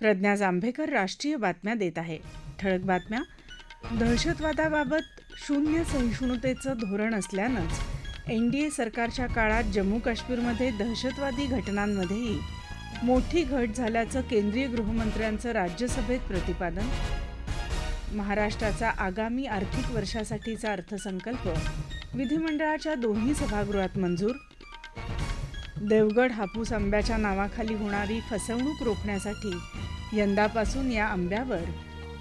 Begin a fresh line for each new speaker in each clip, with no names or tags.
प्रज्ञा जांभेकर राष्ट्रीय बातम्या देत आहे ठळक बातम्या दहशतवादाबाबत शून्य सहिष्णुतेचं धोरण असल्यानंच एन डी ए सरकारच्या काळात जम्मू काश्मीरमध्ये दहशतवादी घटनांमध्येही मोठी घट झाल्याचं केंद्रीय गृहमंत्र्यांचं राज्यसभेत प्रतिपादन महाराष्ट्राचा आगामी आर्थिक वर्षासाठीचा अर्थसंकल्प विधिमंडळाच्या दोन्ही सभागृहात मंजूर देवगड हापूस आंब्याच्या नावाखाली होणारी फसवणूक रोखण्यासाठी यंदापासून या आंब्यावर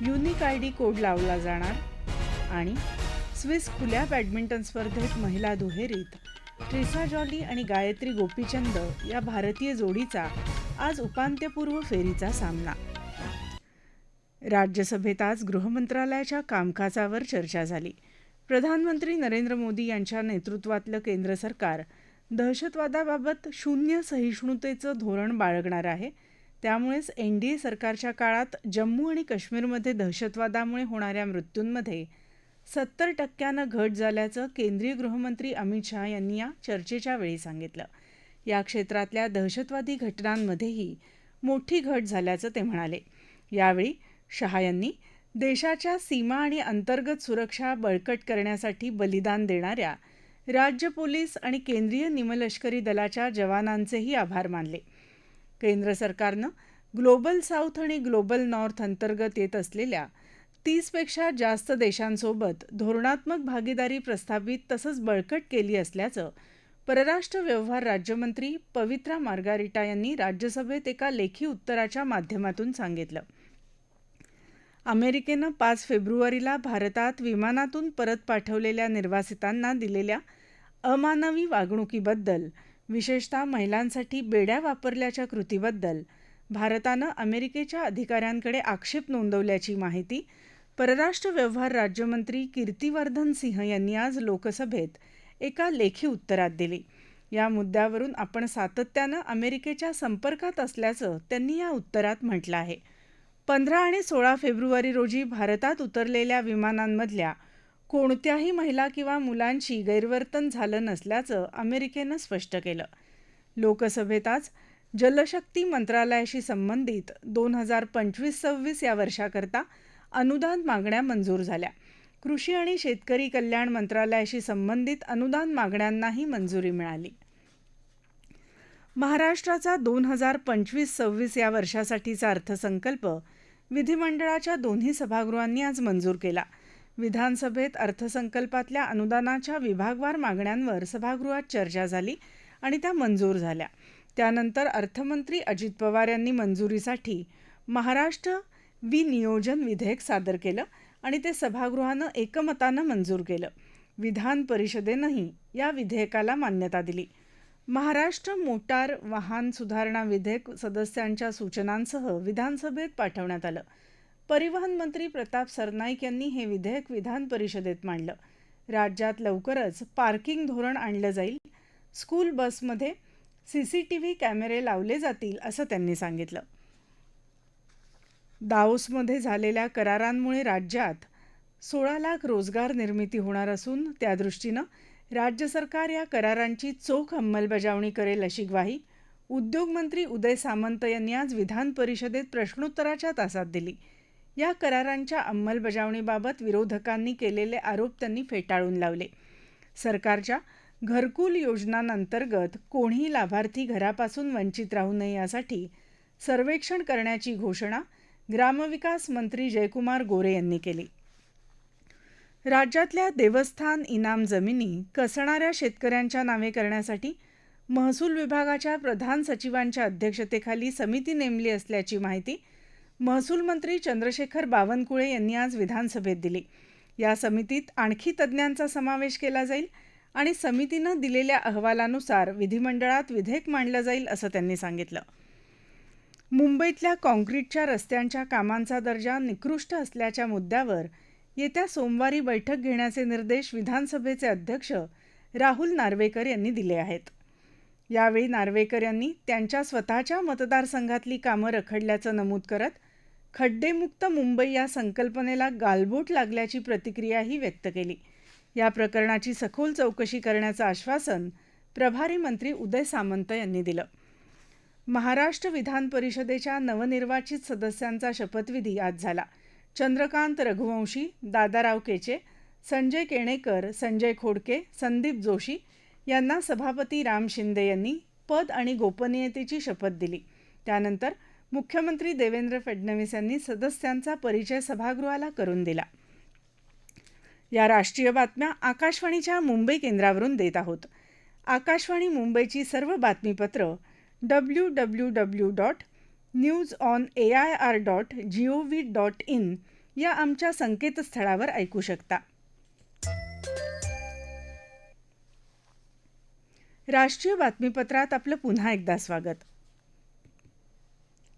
युनिक आय डी कोड लावला जाणार आणि स्विस खुल्या बॅडमिंटन स्पर्धेत महिला दुहेरीत ट्रिसा जॉली आणि गायत्री गोपीचंद या भारतीय जोडीचा आज उपांत्यपूर्व फेरीचा सामना राज्यसभेत आज गृहमंत्रालयाच्या कामकाजावर चर्चा झाली प्रधानमंत्री नरेंद्र मोदी यांच्या नेतृत्वातलं केंद्र सरकार दहशतवादाबाबत शून्य सहिष्णुतेचं धोरण बाळगणार आहे त्यामुळेच एन डी ए सरकारच्या काळात जम्मू आणि काश्मीरमध्ये दहशतवादामुळे होणाऱ्या मृत्यूंमध्ये सत्तर टक्क्यानं घट झाल्याचं केंद्रीय गृहमंत्री अमित शहा यांनी या चर्चेच्या वेळी सांगितलं या क्षेत्रातल्या दहशतवादी घटनांमध्येही मोठी घट झाल्याचं ते म्हणाले यावेळी शहा यांनी देशाच्या सीमा आणि अंतर्गत सुरक्षा बळकट करण्यासाठी बलिदान देणाऱ्या राज्य पोलीस आणि केंद्रीय निमलष्करी दलाच्या जवानांचेही आभार मानले केंद्र सरकारनं ग्लोबल साऊथ आणि ग्लोबल नॉर्थ अंतर्गत येत असलेल्या तीसपेक्षा जास्त देशांसोबत धोरणात्मक भागीदारी प्रस्तावित तसंच बळकट केली असल्याचं परराष्ट्र व्यवहार राज्यमंत्री पवित्रा मार्गारिटा यांनी राज्यसभेत एका लेखी उत्तराच्या माध्यमातून सांगितलं अमेरिकेनं पाच फेब्रुवारीला भारतात विमानातून परत पाठवलेल्या निर्वासितांना दिलेल्या अमानवी वागणुकीबद्दल विशेषतः महिलांसाठी बेड्या वापरल्याच्या कृतीबद्दल भारतानं अमेरिकेच्या अधिकाऱ्यांकडे आक्षेप नोंदवल्याची माहिती परराष्ट्र व्यवहार राज्यमंत्री कीर्तिवर्धन सिंह यांनी आज लोकसभेत एका लेखी उत्तरात दिली या मुद्द्यावरून आपण सातत्यानं अमेरिकेच्या संपर्कात असल्याचं त्यांनी या उत्तरात म्हटलं आहे पंधरा आणि सोळा फेब्रुवारी रोजी भारतात उतरलेल्या विमानांमधल्या कोणत्याही महिला किंवा मुलांशी गैरवर्तन झालं नसल्याचं अमेरिकेनं स्पष्ट केलं लोकसभेत आज जलशक्ती मंत्रालयाशी संबंधित दोन हजार पंचवीस सव्वीस या वर्षाकरता अनुदान मागण्या मंजूर झाल्या कृषी आणि शेतकरी कल्याण मंत्रालयाशी संबंधित अनुदान मागण्यांनाही मंजुरी मिळाली महाराष्ट्राचा दोन हजार पंचवीस सव्वीस या वर्षासाठीचा अर्थसंकल्प विधिमंडळाच्या दोन्ही सभागृहांनी आज मंजूर केला विधानसभेत अर्थसंकल्पातल्या अनुदानाच्या विभागवार मागण्यांवर सभागृहात चर्चा झाली आणि त्या मंजूर झाल्या त्यानंतर अर्थमंत्री अजित पवार यांनी मंजुरीसाठी महाराष्ट्र विनियोजन विधेयक सादर केलं आणि ते सभागृहानं एकमतानं मंजूर केलं विधान परिषदेनंही या विधेयकाला मान्यता दिली महाराष्ट्र मोटार वाहन सुधारणा विधेयक सदस्यांच्या सूचनांसह विधानसभेत पाठवण्यात आलं परिवहन मंत्री प्रताप सरनाईक यांनी हे विधेयक विधान परिषदेत मांडलं राज्यात लवकरच पार्किंग धोरण आणलं जाईल स्कूल बसमध्ये सी सी टी व्ही कॅमेरे लावले जातील असं त्यांनी सांगितलं दाओसमध्ये झालेल्या करारांमुळे राज्यात सोळा लाख रोजगार निर्मिती होणार असून त्यादृष्टीनं राज्य सरकार या करारांची चोख अंमलबजावणी करेल अशी ग्वाही उद्योगमंत्री उदय सामंत यांनी आज विधान परिषदेत प्रश्नोत्तराच्या तासात दिली या करारांच्या अंमलबजावणीबाबत विरोधकांनी केलेले आरोप त्यांनी फेटाळून लावले सरकारच्या घरकुल योजनांतर्गत कोणीही लाभार्थी घरापासून वंचित राहू नये यासाठी सर्वेक्षण करण्याची घोषणा ग्रामविकास मंत्री जयकुमार गोरे यांनी केली राज्यातल्या देवस्थान इनाम जमिनी कसणाऱ्या शेतकऱ्यांच्या नावे करण्यासाठी महसूल विभागाच्या प्रधान सचिवांच्या अध्यक्षतेखाली समिती नेमली असल्याची माहिती महसूल मंत्री चंद्रशेखर बावनकुळे यांनी आज विधानसभेत दिली या समितीत आणखी तज्ज्ञांचा समावेश केला जाईल आणि समितीनं दिलेल्या अहवालानुसार विधिमंडळात विधेयक मांडलं जाईल असं त्यांनी सांगितलं मुंबईतल्या काँक्रीटच्या रस्त्यांच्या कामांचा दर्जा निकृष्ट असल्याच्या मुद्द्यावर येत्या सोमवारी बैठक घेण्याचे निर्देश विधानसभेचे अध्यक्ष राहुल नार्वेकर यांनी दिले आहेत यावेळी नार्वेकर यांनी त्यांच्या स्वतःच्या मतदारसंघातली कामं रखडल्याचं नमूद करत खड्डेमुक्त मुंबई या संकल्पनेला गालबोट लागल्याची प्रतिक्रियाही व्यक्त केली या प्रकरणाची सखोल चौकशी करण्याचं आश्वासन प्रभारी मंत्री उदय सामंत यांनी दिलं महाराष्ट्र विधान परिषदेच्या नवनिर्वाचित सदस्यांचा शपथविधी आज झाला चंद्रकांत रघुवंशी दादाराव केचे संजय केणेकर संजय खोडके संदीप जोशी यांना सभापती राम शिंदे यांनी पद आणि गोपनीयतेची शपथ दिली त्यानंतर मुख्यमंत्री देवेंद्र फडणवीस यांनी सदस्यांचा परिचय सभागृहाला करून दिला या राष्ट्रीय बातम्या आकाशवाणीच्या मुंबई केंद्रावरून देत आहोत आकाशवाणी मुंबईची सर्व बातमीपत्र W W W dot news on A I R dot G O V dot in या आमच्या संकेतस्थळावर ऐकू शकता राष्ट्रीय बातमीपत्रात आपलं पुन्हा एकदा स्वागत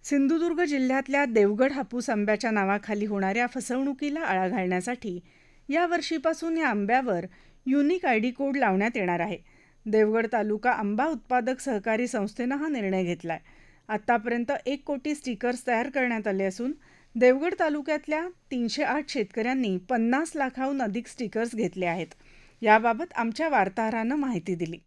सिंधुदुर्ग जिल्ह्यातल्या देवगड हापूस आंब्याच्या नावाखाली होणाऱ्या फसवणुकीला आळा घालण्यासाठी यावर्षीपासून या आंब्यावर युनिक आय डी कोड लावण्यात येणार आहे देवगड तालुका आंबा उत्पादक सहकारी संस्थेनं हा निर्णय घेतला आहे आत्तापर्यंत एक कोटी स्टिकर्स तयार करण्यात आले असून देवगड तालुक्यातल्या तीनशे आठ शेतकऱ्यांनी पन्नास लाखाहून अधिक स्टिकर्स घेतले आहेत याबाबत आमच्या वार्ताहरानं माहिती दिली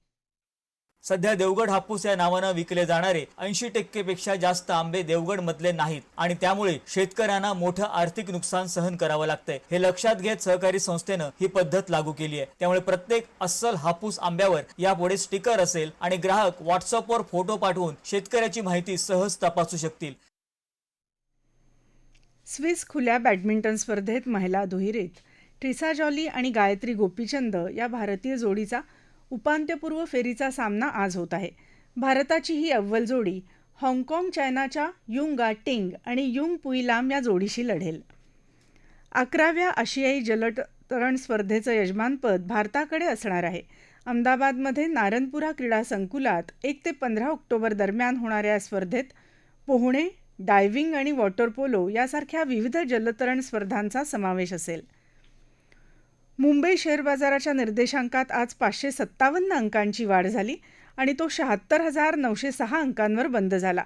सध्या देवगड हापूस या नावानं विकले जाणारे ऐंशी पेक्षा जास्त आंबे देवगड मधले नाहीत आणि त्यामुळे शेतकऱ्यांना मोठं आर्थिक नुकसान सहन करावं लागतंय हे लक्षात घेत सहकारी संस्थेनं ही पद्धत लागू केली आहे त्यामुळे प्रत्येक अस्सल हापूस आंब्यावर यापुढे स्टिकर असेल आणि ग्राहक व्हॉट्सअपवर फोटो पाठवून शेतकऱ्याची माहिती सहज तपासू शकतील स्विस खुल्या बॅडमिंटन स्पर्धेत महिला दुहेरीत ट्रिसा जॉली आणि गायत्री गोपीचंद या भारतीय जोडीचा उपांत्यपूर्व फेरीचा सामना आज होत आहे भारताची ही अव्वल जोडी हाँगकाँग चायनाच्या युंगा टिंग आणि युंग पुईलाम या जोडीशी लढेल अकराव्या आशियाई जलतरण स्पर्धेचं यजमानपद भारताकडे असणार आहे अहमदाबादमध्ये नारनपुरा क्रीडा संकुलात एक ते पंधरा ऑक्टोबर दरम्यान होणाऱ्या स्पर्धेत पोहणे डायव्हिंग आणि वॉटर पोलो यासारख्या विविध जलतरण स्पर्धांचा समावेश असेल मुंबई शेअर बाजाराच्या निर्देशांकात आज पाचशे सत्तावन्न अंकांची वाढ झाली आणि तो शहात्तर हजार नऊशे सहा अंकांवर बंद झाला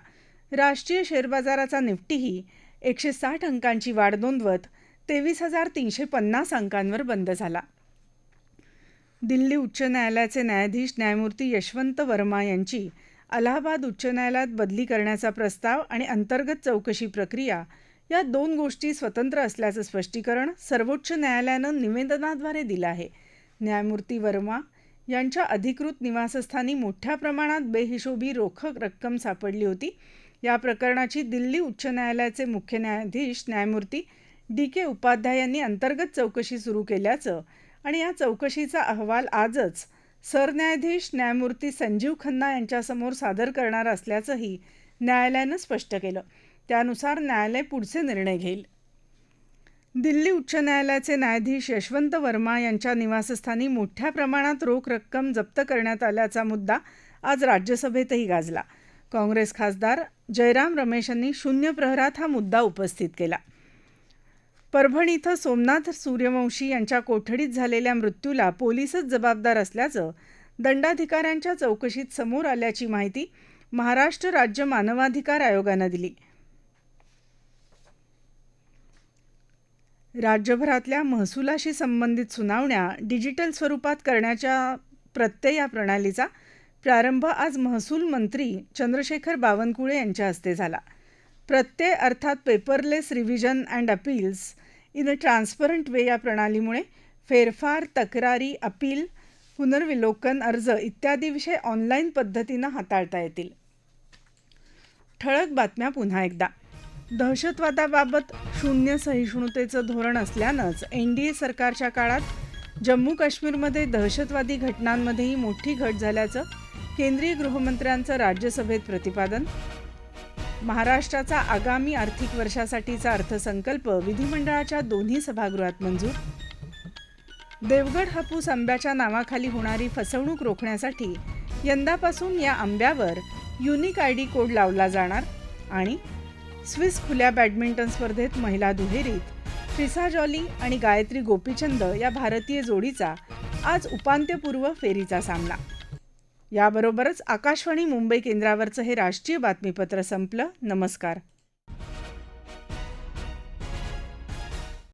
राष्ट्रीय शेअर बाजाराचा निफ्टीही एकशे साठ अंकांची वाढ नोंदवत तेवीस हजार तीनशे पन्नास अंकांवर बंद झाला दिल्ली उच्च न्यायालयाचे न्यायाधीश न्यायमूर्ती यशवंत वर्मा यांची अलाहाबाद उच्च न्यायालयात बदली करण्याचा प्रस्ताव आणि अंतर्गत चौकशी प्रक्रिया या दोन गोष्टी स्वतंत्र असल्याचं स्पष्टीकरण सर्वोच्च न्यायालयानं निवेदनाद्वारे दिलं आहे न्यायमूर्ती वर्मा यांच्या अधिकृत निवासस्थानी मोठ्या प्रमाणात बेहिशोबी रोख रक्कम सापडली होती या प्रकरणाची दिल्ली उच्च न्यायालयाचे मुख्य न्यायाधीश न्यायमूर्ती डी के उपाध्याय यांनी अंतर्गत चौकशी सुरू केल्याचं आणि या चौकशीचा अहवाल आजच सरन्यायाधीश न्यायमूर्ती संजीव खन्ना यांच्यासमोर सादर करणार असल्याचंही न्यायालयानं स्पष्ट केलं त्यानुसार न्यायालय पुढचे निर्णय घेईल दिल्ली उच्च न्यायालयाचे न्यायाधीश यशवंत वर्मा यांच्या निवासस्थानी मोठ्या प्रमाणात रोख रक्कम जप्त करण्यात आल्याचा मुद्दा आज राज्यसभेतही गाजला काँग्रेस खासदार जयराम रमेश यांनी शून्य प्रहरात हा मुद्दा उपस्थित केला परभणी इथं सोमनाथ सूर्यवंशी यांच्या कोठडीत झालेल्या मृत्यूला पोलीसच जबाबदार असल्याचं दंडाधिकाऱ्यांच्या चौकशीत समोर आल्याची माहिती महाराष्ट्र राज्य मानवाधिकार आयोगानं दिली राज्यभरातल्या महसुलाशी संबंधित सुनावण्या डिजिटल स्वरूपात करण्याच्या प्रत्यय या प्रणालीचा प्रारंभ आज महसूल मंत्री चंद्रशेखर बावनकुळे यांच्या हस्ते झाला प्रत्यय अर्थात paperless revision and appeals in a transparent way या प्रणालीमुळे फेरफार तक्रारी अपील पुनर्विलोकन अर्ज इत्यादी विषय ऑनलाईन पद्धतीनं हाताळता येतील ठळक बातम्या पुन्हा एकदा दहशतवादाबाबत शून्य सहिष्णुतेचं धोरण असल्यानंच एन डी ए सरकारच्या काळात जम्मू काश्मीरमध्ये दहशतवादी घटनांमध्येही मोठी घट झाल्याचं केंद्रीय गृहमंत्र्यांचं राज्यसभेत प्रतिपादन महाराष्ट्राचा आगामी आर्थिक वर्षासाठीचा अर्थसंकल्प विधिमंडळाच्या दोन्ही सभागृहात मंजूर देवगड हापूस आंब्याच्या नावाखाली होणारी फसवणूक रोखण्यासाठी यंदापासून या आंब्यावर युनिक आय डी कोड लावला जाणार आणि स्विस खुल्या बॅडमिंटन स्पर्धेत महिला दुहेरीत फ्रिसा जॉली आणि गायत्री गोपीचंद या भारतीय जोडीचा आज उपांत्यपूर्व फेरीचा सामना याबरोबरच आकाशवाणी मुंबई केंद्रावरचं हे राष्ट्रीय बातमीपत्र संपलं नमस्कार